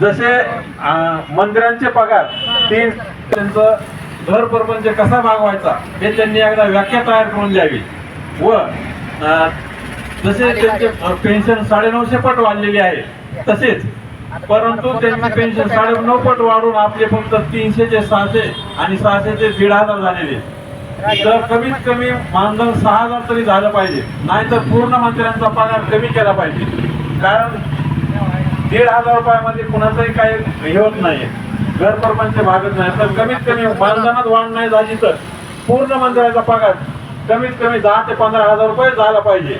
जसे मंदिरांचे पगार तीन त्यांचं घर प्रपंच कसा भागवायचा हे त्यांनी एकदा व्याख्या तयार करून द्यावी. व जसे त्यांचे पेन्शन साडेनऊशे पट वाढलेली आहे तसेच परंतु त्यांची पेन्शन साडे नऊ पट वाढून आपले फक्त तीनशेचे सहाशे आणि सहाशेचे दीड हजार झालेले. तर कमीत कमी मानधन सहा हजार तरी झालं पाहिजे. नाहीतर पूर्ण मंत्र्यांचा पगार कमी केला पाहिजे. कारण दीड हजार रुपयामध्ये कुणाचंही काही हे होत नाही घर परपंच भागत नाही. तर कमीत कमी मानधनात वाढ नाही झाली तर पूर्ण मंदिराचा पगार कमीत कमी दहा ते पंधरा हजार रुपये झाला पाहिजे.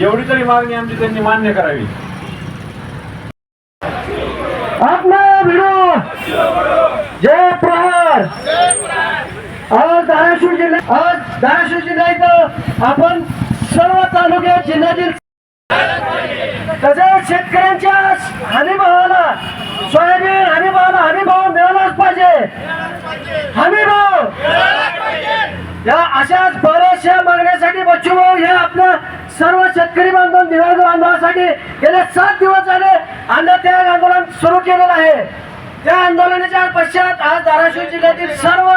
एवढी तरी मागणी आमची त्यांनी मान्य करावी. जय प्रहार. आज धाराशिव जिल्हा आज धाराशिव जिल्हा इथं आपण सर्व तालुक्या जिल्ह्यातील तसेच शेतकऱ्यांच्या हमीभावाला सोयाबीन हमीभावाला हमीभाव मिळालाच पाहिजे. हमीभाव! या अशाच बऱ्याचशा मागण्यासाठी बच्चूभाऊ हे आपलं सर्व शेतकरी बांधव निवाद बांधवासाठी गेले सात दिवस झाले अन्नत्याग आंदोलन सुरू केलेलं आहे. त्या आंदोलनाच्या पश्चात आज धाराशिव जिल्ह्यातील सर्व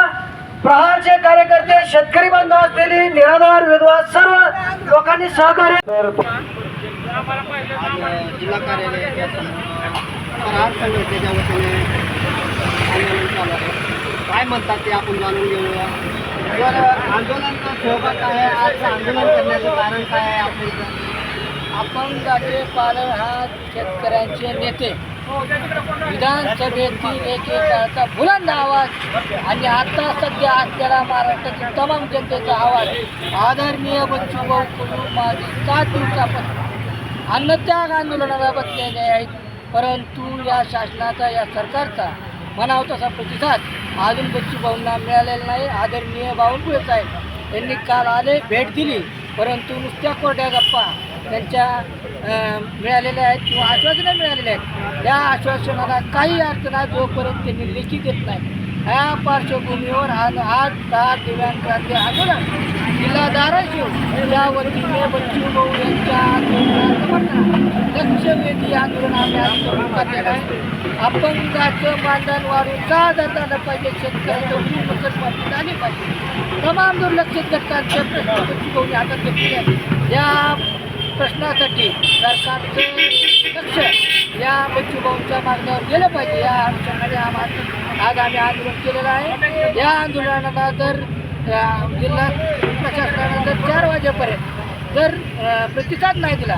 प्रहारचे कार्यकर्ते शेतकरी बांधव असलेली निराधार विधवा सर्व लोकांनी सहकार्य तर जिल्हा वतीने आंदोलन काय म्हणतात ते आपण जाणून घेऊया. तर आंदोलनाचा सहभाग काय आहे? आज आंदोलन करण्याचं कारण काय आहे आपल्या इथं? अपंगाचे पालन हा शेतकऱ्यांचे नेते. विधानसभेतील एक एकाचा बुलंद आवाज आणि आता सध्या असलेला महाराष्ट्रातील तमाम जनतेचा आवाज. आदरणीय बच्चूभाऊ कुलू माझे सात दिवसापासून अन्नत्याग आंदोलनाला बसलेले आहेत परंतु या शासनाचा या सरकारचा म्हणाव तसा प्रतिसाद अजून बच्चूभाऊंना मिळालेला नाही. आदरणीय बावनकुळे साहेब यांनी काल आले भेट दिली परंतु नुसत्या कोरड्या गप्पा त्यांच्या मिळालेल्या आहेत किंवा आश्वासनं मिळालेल्या आहेत. त्या आश्वासनाला काही अर्थ नाही जोपर्यंत त्यांनी लेखी देत नाही. ह्या पार्श्वभूमीवर आज आज दहा दिव्यांग आंदोलन जिल्हा धाराशिव या वतीने बच्चू भाऊ यांच्या लक्षवेधी आंदोलन आम्ही आज सुरू करलेलं आहे. अपंगाचं मानधन वाढून का हजार झालं पाहिजे शेतकऱ्यांचं पूर्ण वाढून झाली पाहिजे. तमाम दुर्लक्षित घटकांचे प्रश्न बच्चू भाऊने हातात घेतले आहेत या प्रश्नासाठी सरकारचं लक्ष या बच्चूभाऊंच्या मार्गावर गेलं पाहिजे. या अनुषंगाने आम्हाला आज आम्ही आंदोलन केलेलं आहे. या आंदोलनाला जर जिल्हा प्रशासनानं जर चार वाजेपर्यंत जर प्रतिसाद नाही दिला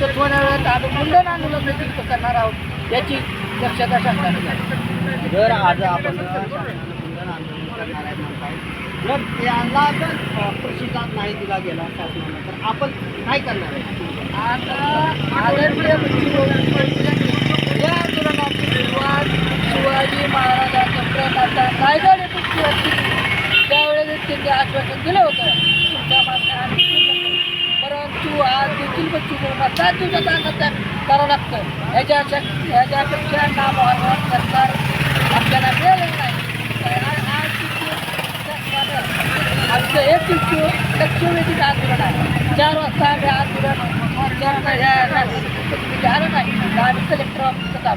तर थोड्या वेळात आम्ही मुंडन आंदोलन देखील करणार आहोत याची दक्षता शासनाने घ्यावी. जर आज आपण आंदोलन जर त्याला जर प्रतिसाद नाही दिला गेला शासनाला तर आपण काय करणार. आता आदरणीय या आंदोलनाची सुरुवात शिवाजी महाराजांचं प्रेमाचा रायगड येथून त्यावेळेस त्यांनी आश्वासन दिलं होतं. तुमच्या मागण्या परंतु आज देखील बच्चू सात करावं लागतं. ह्याच्या ह्याच्यापेक्षा नामवान सरकार आपल्याला मिळालेलं नाही. आमचं एक दिवशी लक्षवेधीचं आंदोलन आहे चार वाजता आम्ही आंदोलन चार ह्या नाही आम्ही कलेक्टर